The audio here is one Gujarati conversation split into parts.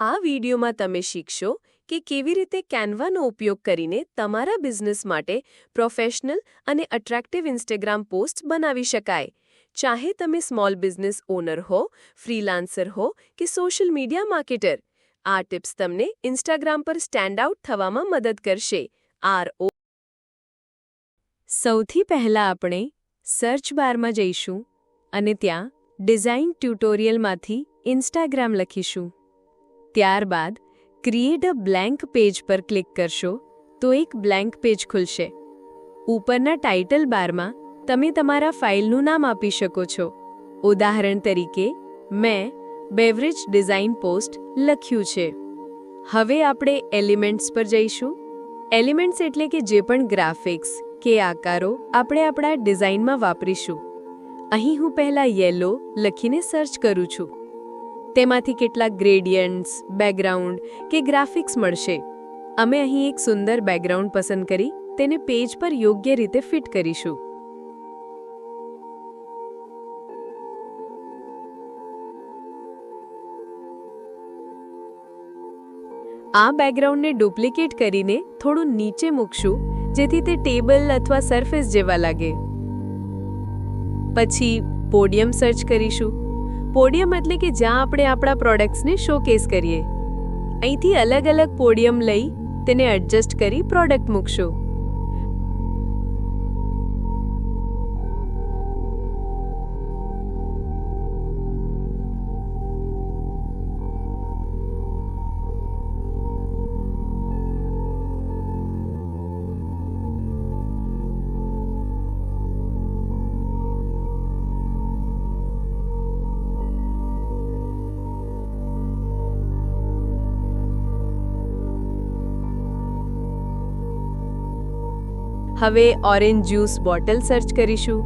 આ વિડીયોમાં તમે શીખશો કે કેવી રીતે કેનવાનો ઉપયોગ કરીને તમારા બિઝનેસ માટે પ્રોફેશનલ અને અટ્રેક્ટિવ ઇન્સ્ટાગ્રામ પોસ્ટ બનાવી શકાય. ચાહે તમે સ્મોલ બિઝનેસ ઓનર હો, ફ્રીલાન્સર હો કે સોશિયલ મીડિયા માર્કેટર, આ ટિપ્સ તમને ઇન્સ્ટાગ્રામ પર સ્ટેન્ડ આઉટ થવામાં મદદ કરશે. આર ઓ સૌથી પહેલા આપણે સર્ચ બારમાં જઈશું અને ત્યાં ડિઝાઇન ટ્યુટોરિયલમાંથી ઇન્સ્ટાગ્રામ લખીશું. ત્યારબાદ ક્રિએટ અ બ્લેન્ક પેજ પર ક્લિક કરશો તો એક બ્લેન્ક પેજ ખુલશે. ઉપરના ટાઇટલ બારમાં તમે તમારા ફાઇલનું નામ આપી શકો છો. ઉદાહરણ તરીકે, મેં બેવરેજ ડિઝાઇન પોસ્ટ લખ્યું છે. હવે આપણે એલિમેન્ટ્સ પર જઈશું. એલિમેન્ટ્સ એટલે કે જે પણ ગ્રાફિક્સ કે આકારો આપણે આપણા ડિઝાઇનમાં વાપરીશું. અહીં હું પહેલાં યેલો લખીને સર્ચ કરું છું. તેમાંથી કેટલાક ગ્રેડિયન્ટ્સ બેકગ્રાઉન્ડ કે ગ્રાફિક્સ મળશે. અમે અહીં એક સુંદર બેકગ્રાઉન્ડ પસંદ કરી તેને પેજ પર યોગ્ય રીતે ફિટ કરીશું. આ બેકગ્રાઉન્ડને ડુપ્લિકેટ કરીને થોડું નીચે મૂકશું, જેથી તે ટેબલ અથવા સરફેસ જેવા લાગે. પછી પોડિયમ સર્ચ કરીશું. પોડિયમ એટલે કે જ્યાં આપણે આપણા પ્રોડક્ટ્સને શોકેસ કરીએ. અહીંથી અલગ અલગ પોડિયમ લઈ તેને એડજસ્ટ કરી પ્રોડક્ટ મૂકશો. હવે ઓરેન્જ જ્યુસ બોટલ સર્ચ કરીશું.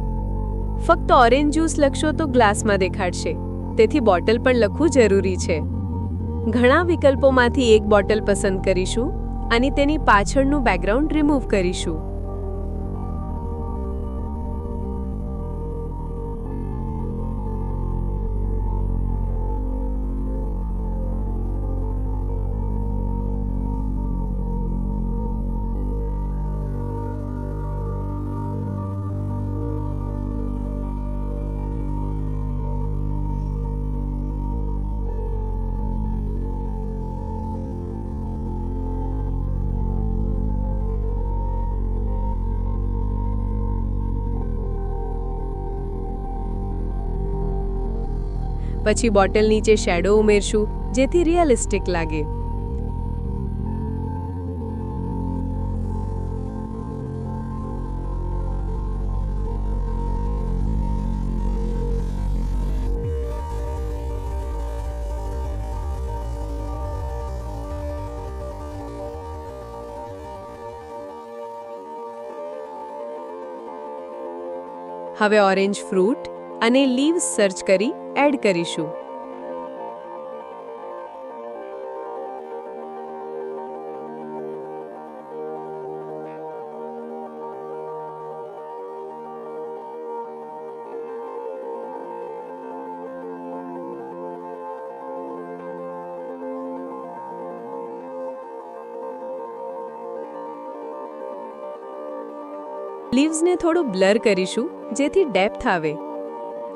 ફક્ત ઓરેન્જ જ્યુસ લખશો તો ગ્લાસમાં દેખાડશે. તેથી બોટલ પણ લખવું જરૂરી છે. ઘણા વિકલ્પોમાંથી એક બોટલ પસંદ કરીશું અને તેની પાછળનું બેકગ્રાઉન્ડ રિમૂવ કરીશું. પછી બોટલ નીચે શેડો ઉમેરશું, જેથી રિયલિસ્ટિક લાગે. હવે ઓરેન્જ ફ્રૂટ અને લીવ્સ સર્ચ કરી એડ કરીશું. લીવ્સને થોડું બ્લર કરીશું જેથી ડેપ્થ આવે.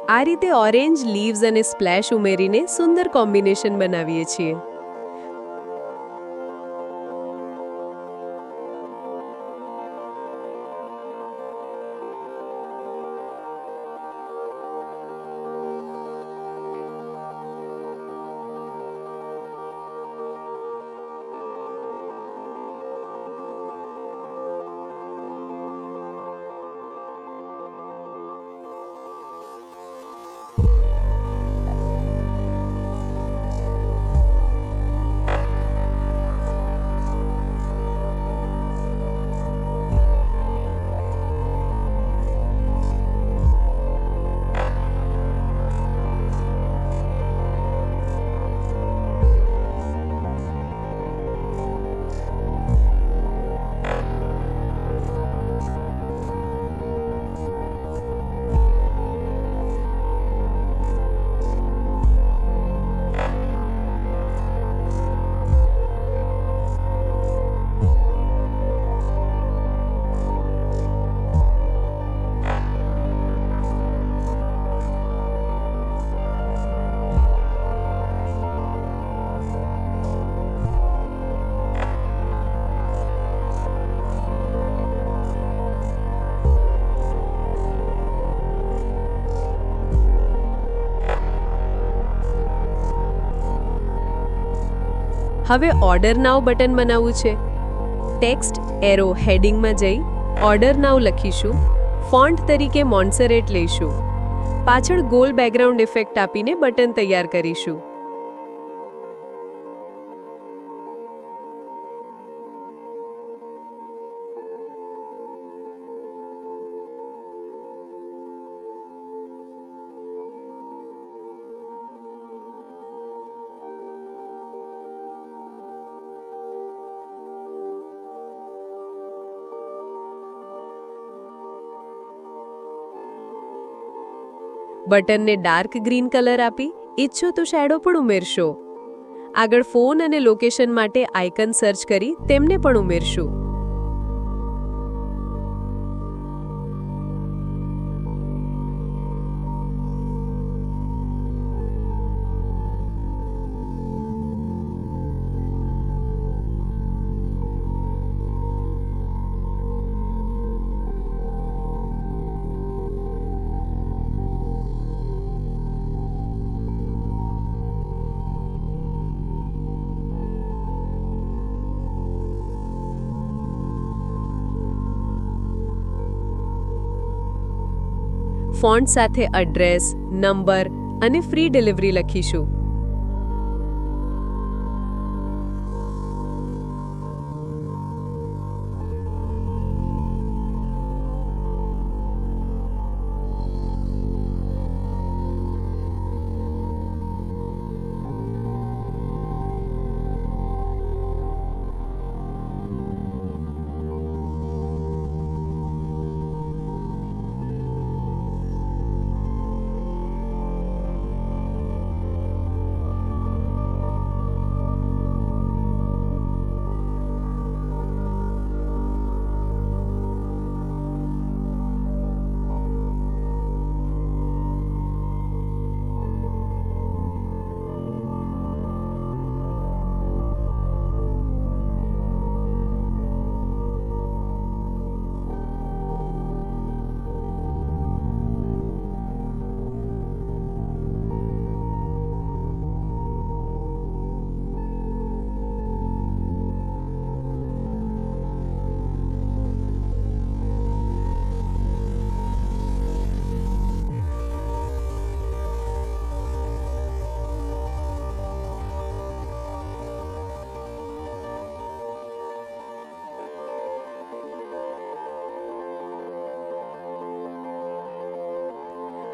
આ રીતે ઓરેન્જ લીવ્સ અને સ્પ્લેશ ઉમેરીને સુંદર કોમ્બિનેશન બનાવીએ છીએ. હવે ઓર્ડર નાવ બટન બનાવવું છે. ટેક્સ્ટ એરો હેડિંગમાં જઈ ઓર્ડર નાવ લખીશું. ફોન્ટ તરીકે મોન્સરેટ લઈશું. પાછળ ગોલ બેકગ્રાઉન્ડ ઇફેક્ટ આપીને બટન તૈયાર કરીશું. બટનને ડાર્ક ગ્રીન કલર આપી ઈચ્છો તો શેડો પણ ઉમેરશો. આગળ ફોન અને લોકેશન માટે આઇકન સર્ચ કરી તેમને પણ ઉમેરશું. ફોન્ટ સાથે એડ્રેસ નંબર અને ફ્રી ડિલિવરી લખીશું.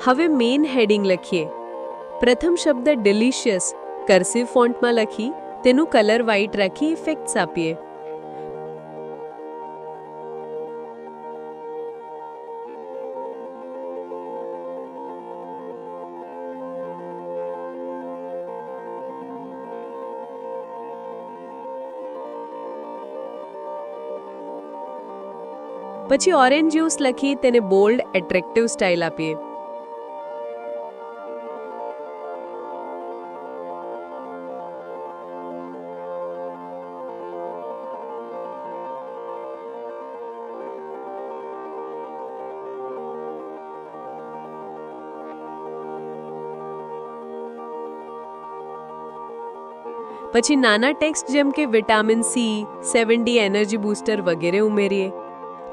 હવે મેઇન હેડિંગ લખીએ. પ્રથમ શબ્દ ડિલિશિયસ કર્સિવ ફોન્ટમાં લખી, તેનું કલર વ્હાઇટ રાખી ઇફેક્ટ્સ આપીએ. પછી ઓરેન્જ જ્યુસ લખી, તેને બોલ્ડ એટ્રેક્ટિવ સ્ટાઇલ આપીએ. પછી નાના ટેક્સ્ટ જેમ કે vitamin C, seven D energy booster વગેરે ઉમેરીએ.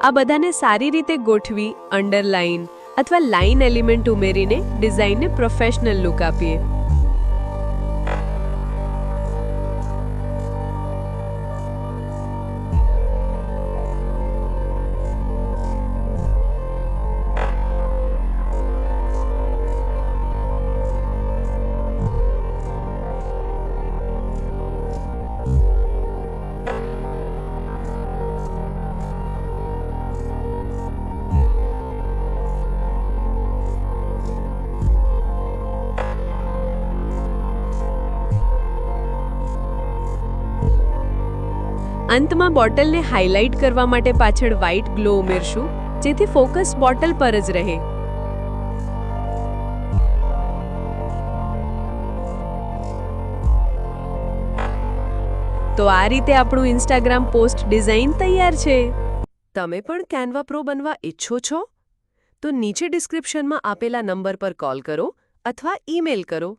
આ બધાને સારી રીતે ગોઠવી, અંડરલાઇન અથવા લાઇન એલિમેન્ટ ઉમેરીને ડિઝાઇનને પ્રોફેશનલ લુક આપીએ. અંતમાં બોટલને હાઇલાઇટ કરવા માટે પાછળ વ્હાઇટ ગ્લો ઉમેરશું, જેથી ફોકસ બોટલ પર જ રહે. તો આ રીતે આપણું ઇન્સ્ટાગ્રામ પોસ્ટ ડિઝાઇન તૈયાર છે. તમે પણ કેનવા પ્રો બનવા ઈચ્છો છો? તો નીચે ડિસ્ક્રિપ્શનમાં આપેલા નંબર પર કોલ કરો અથવા ઈમેલ કરો.